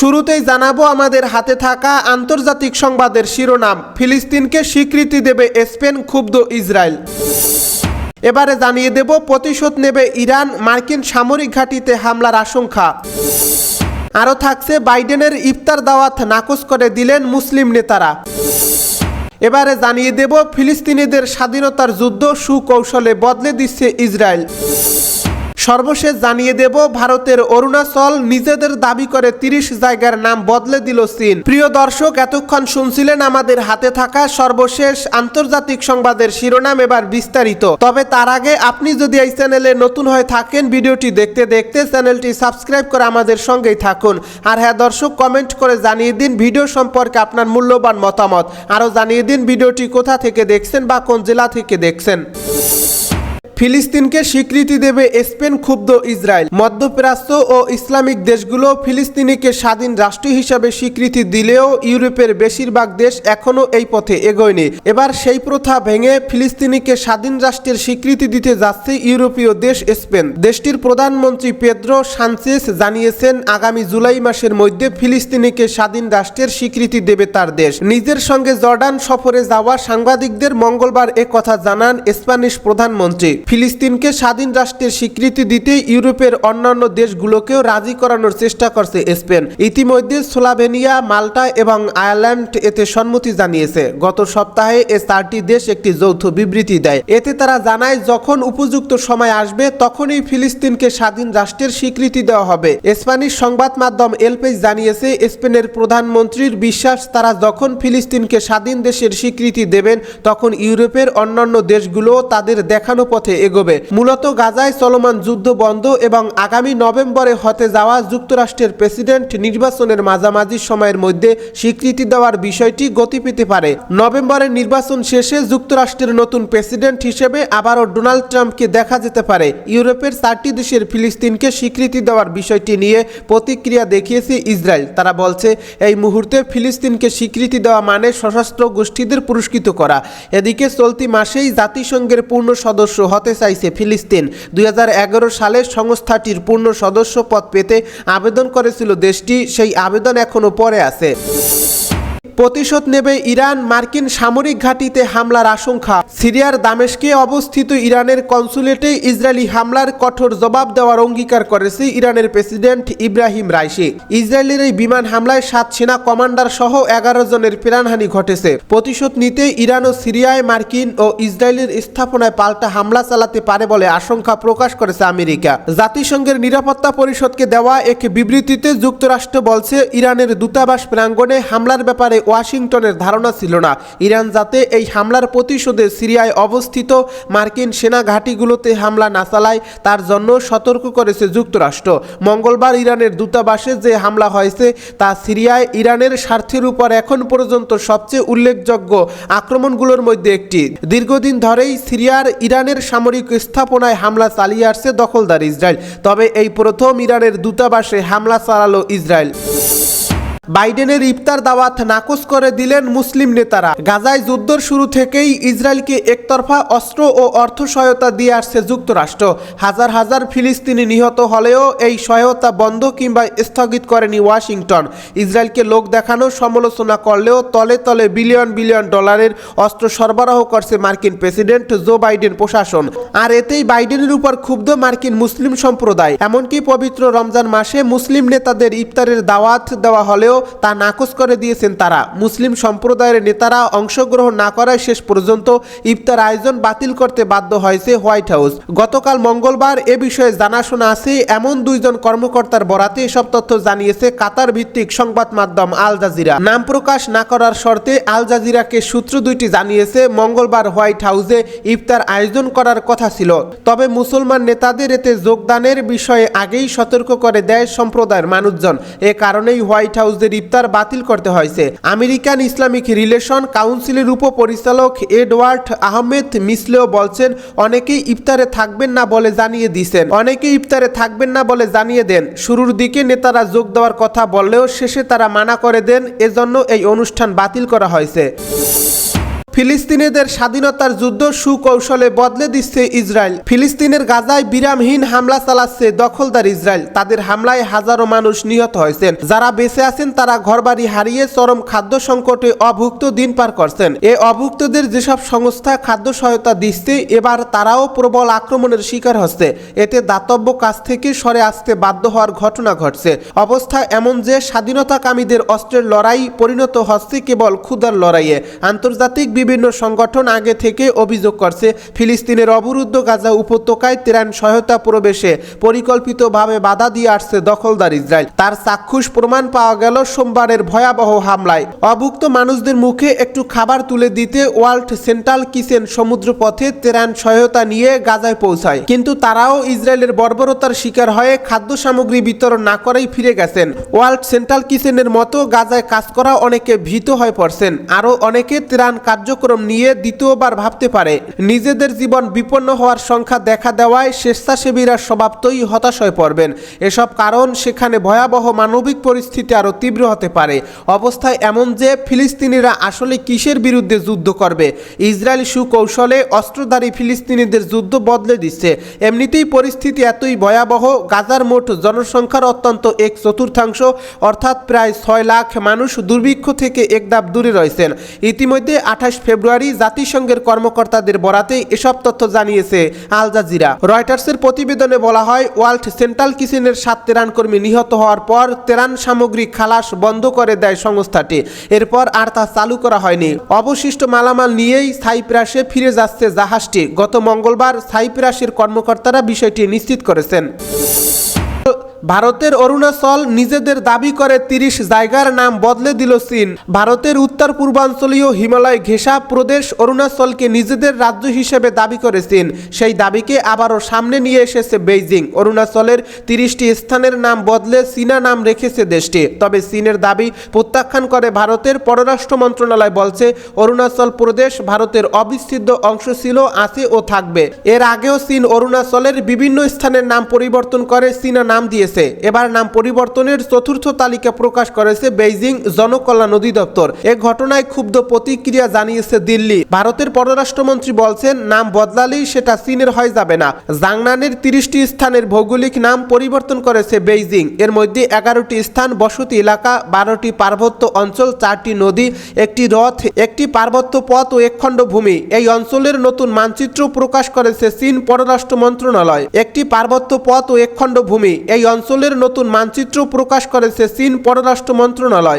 শুরুতেই জানাব, আমাদের হাতে থাকা আন্তর্জাতিক সংবাদের শিরোনাম, ফিলিস্তিনকে স্বীকৃতি দেবে স্পেন, ক্ষুব্ধ ইসরায়েল। এবারে জানিয়ে দেব, প্রতিশোধ নেবে ইরান, মার্কিন সামরিক ঘাঁটিতে হামলার আশঙ্কা। আরও থাকছে, বাইডেনের ইফতার দাওয়াত নাকচ করে দিলেন মুসলিম নেতারা। এবারে জানিয়ে দেব, ফিলিস্তিনিদের স্বাধীনতার যুদ্ধ সুকৌশলে বদলে দিচ্ছে ইসরায়েল। সর্বশেষ জানিয়ে দেব, ভারতের অরুণাচল নিজেদের দাবি করে তিরিশ জায়গার নাম বদলে দিল চীন। প্রিয় দর্শক, এতক্ষণ শুনছিলেন আমাদের হাতে থাকা সর্বশেষ আন্তর্জাতিক সংবাদের শিরোনাম এবার বিস্তারিত। তবে তার আগে আপনি যদি এই চ্যানেলে নতুন হয়ে থাকেন, ভিডিওটি দেখতে দেখতে চ্যানেলটি সাবস্ক্রাইব করে আমাদের সঙ্গেই থাকুন। আর হ্যাঁ দর্শক, কমেন্ট করে জানিয়ে দিন ভিডিও সম্পর্কে আপনার মূল্যবান মতামত। আরও জানিয়ে দিন ভিডিওটি কোথা থেকে দেখছেন বা কোন জেলা থেকে দেখছেন। ফিলিস্তিনকে স্বীকৃতি দেবে স্পেন ক্ষুব্ধ ইসরায়েল। মধ্যপ্রাচ্য ও ইসলামিক দেশগুলো ফিলিস্তিনিকে স্বাধীন রাষ্ট্র হিসাবে স্বীকৃতি দিলেও ইউরোপের বেশিরভাগ দেশ এখনও এই পথে এগোয়নি। এবার সেই প্রথা ভেঙে ফিলিস্তিনিকে স্বাধীন রাষ্ট্রের স্বীকৃতি দিতে যাচ্ছে ইউরোপীয় দেশ স্পেন। দেশটির প্রধানমন্ত্রী পেদ্রো সানচেস জানিয়েছেন, আগামী জুলাই মাসের মধ্যে ফিলিস্তিনিকে স্বাধীন রাষ্ট্রের স্বীকৃতি দেবে তার দেশ। নিজের সঙ্গে জর্ডান সফরে যাওয়া সাংবাদিকদের মঙ্গলবার কথা জানান স্প্যানিশ প্রধানমন্ত্রী। ফিলিস্তিনকে স্বাধীন রাষ্ট্রের স্বীকৃতি দিতে ইউরোপের অন্যান্য দেশগুলোকেও রাজি করানোর চেষ্টা করছে স্পেন। ইতিমধ্যে স্লোভেনিয়া, মাল্টা এবং আয়ারল্যান্ড এতে সম্মতি জানিয়েছে। গত সপ্তাহে এ চারটি দেশ একটি যৌথ বিবৃতি দেয়। এতে তারা জানায়, যখন উপযুক্ত সময় আসবে, তখনই ফিলিস্তিনকে স্বাধীন রাষ্ট্রের স্বীকৃতি দেওয়া হবে। স্প্যানিশ সংবাদ মাধ্যম এলপেজ জানিয়েছে, স্পেনের প্রধানমন্ত্রীর বিশ্বাস, তারা যখন ফিলিস্তিনকে স্বাধীন দেশের স্বীকৃতি দেবেন, তখন ইউরোপের অন্যান্য দেশগুলো তাদের দেখানো পথে এগোবে। মূলত গাজায় চলমান যুদ্ধ বন্ধ এবং আগামী নভেম্বরে হতে যাওয়া যুক্তরাষ্ট্রের প্রেসিডেন্ট নির্বাচনের মাঝামাঝি সময়ের মধ্যে স্বীকৃতি দেওয়ার বিষয়টি গতি পেতে পারে। নভেম্বরের নির্বাচন শেষে যুক্তরাষ্ট্রের নতুন প্রেসিডেন্ট হিসেবে আবারও ডোনাল্ড ট্রাম্পকে দেখা যেতে পারে। ইউরোপের চারটি দেশের ফিলিস্তিনকে স্বীকৃতি দেওয়ার বিষয়টি নিয়ে প্রতিক্রিয়া দেখিয়েছে ইসরায়েল। তারা বলছে, এই মুহূর্তে ফিলিস্তিনকে স্বীকৃতি দেওয়া মানে সশস্ত্র গোষ্ঠীদের পুরস্কৃত করা। এদিকে চলতি মাসেই জাতিসংঘের পূর্ণ সদস্য হতে চাইছে ফিলিস্তিন। দুই হাজার এগারো সালে সংস্থাটির পূর্ণ সদস্য পদ পেতে আবেদন করেছিল দেশটি। সেই আবেদন এখনও পরে আছে। প্রতিশোধ নেবে ইরান মার্কিন সামরিক ঘাঁটিতে হামলার আশঙ্কা। সিরিয়ার দামেস্কে অবস্থিত ইরানের কনসুলেটে ইসরায়েলি হামলার কঠোর জবাব দেওয়ার অঙ্গীকার করেছে ইরানের প্রেসিডেন্ট ইব্রাহিম রাইসি। ইসরায়েলের এই বিমান হামলায় সাত সেনা কমান্ডার সহ এগারো জনের প্রাণহানি ঘটেছে। প্রতিশোধ নিতে ইরান ও সিরিয়ায় মার্কিন ও ইসরায়েলের স্থাপনায় পাল্টা হামলা চালাতে পারে বলে আশঙ্কা প্রকাশ করেছে আমেরিকা। জাতিসংঘের নিরাপত্তা পরিষদকে দেওয়া এক বিবৃতিতে যুক্তরাষ্ট্র বলছে, ইরানের দূতাবাস প্রাঙ্গণে হামলার ব্যাপারে ওয়াশিংটনের ধারণা ছিল না। ইরান যাতে এই হামলার প্রতিশোধে সিরিয়ায় অবস্থিত, মার্কিন সেনা ঘাঁটিগুলোতে হামলা না চালায়, তার জন্য সতর্ক করেছে যুক্তরাষ্ট্র। মঙ্গলবার ইরানের দূতাবাসে যে হামলা হয়েছে, তা সিরিয়ায় ইরানের স্বার্থের উপর এখন পর্যন্ত সবচেয়ে উল্লেখযোগ্য আক্রমণগুলোর মধ্যে একটি। দীর্ঘদিন ধরেই সিরিয়ার ইরানের সামরিক স্থাপনায় হামলা চালিয়ে আসছে দখলদার ইসরায়েল। তবে এই প্রথম ইরানের দূতাবাসে হামলা চালালো ইসরায়েল। বাইডেনের ইফতার দাওয়াত নাকচ করে দিলেন মুসলিম নেতারা। গাজায় যুদ্ধর শুরু থেকেই ইসরায়েলকে একতরফা অস্ত্র ও অর্থ সহায়তা দিয়ে আসছে যুক্তরাষ্ট্র। হাজার হাজার ফিলিস্তিনি নিহত হলেও এই সহায়তা বন্ধ কিংবা স্থগিত করেনি ওয়াশিংটন। ইসরায়েলকে লোক দেখানো, সমালোচনা করলেও তলে তলে বিলিয়ন বিলিয়ন ডলারের অস্ত্র সরবরাহ করছে মার্কিন প্রেসিডেন্ট জো বাইডেন প্রশাসন। আর এতেই বাইডেনের উপর ক্ষুব্ধ মার্কিন মুসলিম সম্প্রদায়। এমনকি পবিত্র রমজান মাসে মুসলিম নেতাদের ইফতারের দাওয়াত দেওয়া হলেও তা নাকচ করে দিয়েছেন তারা। মুসলিম সম্প্রদায়ের নেতারা অংশগ্রহণ না করায় শেষ পর্যন্ত ইফতার আয়োজন বাতিল করতে বাধ্য হয়েছে হোয়াইট হাউস। গতকাল মঙ্গলবার এ বিষয়ে জানাশোনা আছে, এমন দুইজন কর্মকর্তার বরাতে এসব তথ্য জানিয়েছে কাতার ভিত্তিক সংবাদ মাধ্যম আল জাজিরা। নাম প্রকাশ না করার শর্তে আল জাজিরাকে সূত্র দুইটি জানিয়েছে, মঙ্গলবার হোয়াইট হাউসে ইফতার আয়োজন করার কথা ছিল। তবে মুসলমান নেতাদের এতে যোগদানের বিষয়ে আগেই সতর্ক করে দেয় সম্প্রদায়ের মানুষজন। এ কারণেই হোয়াইট হাউসের ইফতার বাতিল করতে হয়েছে। আমেরিকান ইসলামিক রিলেশন কাউন্সিলের উপপরিচালক এডওয়ার্ড আহমেদ মিসলেও বলছেন, অনেকেই ইফতারে থাকবেন না বলে জানিয়ে দিয়েছেন। অনেকে ইফতারে থাকবেন না বলে জানিয়ে দেন। শুরুর দিকে নেতারা যোগ দেওয়ার কথা বললেও শেষে তারা মানা করে দেন, এজন্য এই অনুষ্ঠান বাতিল করা হয়েছে। ফিলিস্তিনিদের স্বাধীনতার যুদ্ধ সুকৌশলে বদলে দিচ্ছে ইসরায়েল। ফিলিস্তিনের গাজায় বিরামহীন হামলা চালাচ্ছে দখলদার ইসরায়েল। তাদের হামলায় হাজারো মানুষ নিহত হয়েছেন। যারা বেঁচে আছেন, তারা ঘরবাড়ি হারিয়ে চরম খাদ্য সংকটে অভুক্ত দিন পার করছেন। এ অভুক্তদের যেসব সংস্থা খাদ্য সহায়তা দিচ্ছে, এবার তারাও প্রবল আক্রমণের শিকার হচ্ছে। এতে দাতব্য কাজ থেকে সরে আসতে বাধ্য হওয়ার ঘটনা ঘটছে। অবস্থা এমন যে, স্বাধীনতাকামীদের অস্ত্রের লড়াই পরিণত হচ্ছে কেবল ক্ষুদার লড়াইয়ে। আন্তর্জাতিক বিভিন্ন সংগঠন আগে থেকে অভিযোগ করছে, ফিলিস্তিনের অবরুদ্ধ গাজা উপত্যকায় ত্রাণ সহায়তা প্রবেশে পরিকল্পিতভাবে বাধা দিয়ে আসছে দখলদার ইসরায়েল। তার চাক্ষুষ প্রমাণ পাওয়া গেল সোমবারের ভয়াবহ হামলায়। অভুক্ত মানুষদের মুখে একটু খাবার তুলে দিতে ওয়ার্ল্ড সেন্ট্রাল কিচেন সমুদ্রপথে ত্রাণ সহায়তা নিয়ে গাজায় পৌঁছায়। কিন্তু তারাও ইসরায়েলের বর্বরতার শিকার হয়ে খাদ্য সামগ্রী বিতরণ না করেই ফিরে গেছেন। ওয়ার্ল্ড সেন্ট্রাল কিচেনের মতো গাজায় কাজ করা অনেকে ভীত হয়ে পড়ছেন। আরও অনেকে ত্রাণ কার্যক্রম নিয়ে দ্বিতীয়বার ভাবতে পারে। নিজেদের জীবন বিপন্ন হওয়ার সংখ্যা দেখা দেওয়ায় স্বেচ্ছাসেবীরা স্বভাবতই হতাশ হয়ে পড়বেন। এসব কারণ সেখানে ভয়াবহ মানবিক পরিস্থিতি আরও তীব্র হতে পারে। অবস্থায় এমন যে ফিলিস্তিনিরা আসলে কিসের বিরুদ্ধে যুদ্ধ করবে? ইসরায়েল সুকৌশলে অস্ত্রধারী ফিলিস্তিনিদের যুদ্ধ বদলে দিচ্ছে। এমনিতেই পরিস্থিতি এতই ভয়াবহ, গাজার মোট জনসংখ্যার অত্যন্ত এক চতুর্থাংশ, অর্থাৎ প্রায় ছয় লাখ মানুষ দুর্ভিক্ষ থেকে একদাপ দূরে রয়েছেন। ইতিমধ্যে আঠাশ ফেব্রুয়ারি জাতিসংঘের কর্মকর্তাদের বরাতে এসব তথ্য জানিয়েছে আল জাজিরা। রয়টার্সের প্রতিবেদনে বলা হয় ওয়ার্ল্ড সেন্ট্রাল কিচেনের সাত তেরান কর্মী নিহত হওয়ার পর তেরান সামগ্রী খালাস বন্ধ করে দেয় সংস্থাটি। এরপর আর তা চালু করা হয়নি। অবশিষ্ট মালামাল নিয়েই সাইপ্রাসে ফিরে যাচ্ছে জাহাজটি। গত মঙ্গলবার সাইপ্রাসের কর্মকর্তারা বিষয়টি নিশ্চিত করেছেন। ভারতের অরুণাচল নিজেদের দাবি করে তিরিশ জায়গার নাম বদলে দিল চীন। ভারতের উত্তর পূর্বাঞ্চলীয় হিমালয় ঘেঁষা প্রদেশ অরুণাচলকে নিজেদের রাজ্য হিসেবে দাবি করে চীন। সেই দাবিকে আবারও সামনে নিয়ে এসেছে বেইজিং। অরুণাচলের তিরিশটি স্থানের নাম বদলে চীনা নাম রেখেছে দেশটি। তবে চীনের দাবি প্রত্যাখ্যান করে ভারতের পররাষ্ট্র মন্ত্রণালয় বলছে, অরুণাচল প্রদেশ ভারতের অবিচ্ছেদ্য অংশ ছিল, আছে ও থাকবে। এর আগেও চীন অরুণাচলের বিভিন্ন স্থানের নাম পরিবর্তন করে চীনা নাম দিয়েছে এবার নাম পরিবর্তনের চতুর্থ তালিকা প্রকাশ করেছে বেইজিং জনকল্যাণ অধিদপ্তর। এ ঘটনায় ক্ষুব্ধ প্রতিক্রিয়া জানিয়েছে দিল্লি। ভারতের পররাষ্ট্রমন্ত্রী বলছেন, নাম বদলালেই সেটা চীনের হয়ে যাবে না। জাংনানের তিরিশটি স্থানের ভৌগোলিক নাম পরিবর্তন করেছে বেইজিং। এর মধ্যে এগারোটি স্থান, বসতি এলাকা, বারোটি পার্বত্য অঞ্চল, চারটি নদী, একটি রথ একটি পার্বত্য পথ ও একখণ্ড ভূমি এই অঞ্চলের নতুন মানচিত্র প্রকাশ করেছে চীন পররাষ্ট্র মন্ত্রণালয়। একটি পার্বত্য পথ ও একখণ্ড ভূমি এই অঞ্চলের নতুন মানচিত্র প্রকাশ করেছে চীন পররাষ্ট্র মন্ত্রণালয়।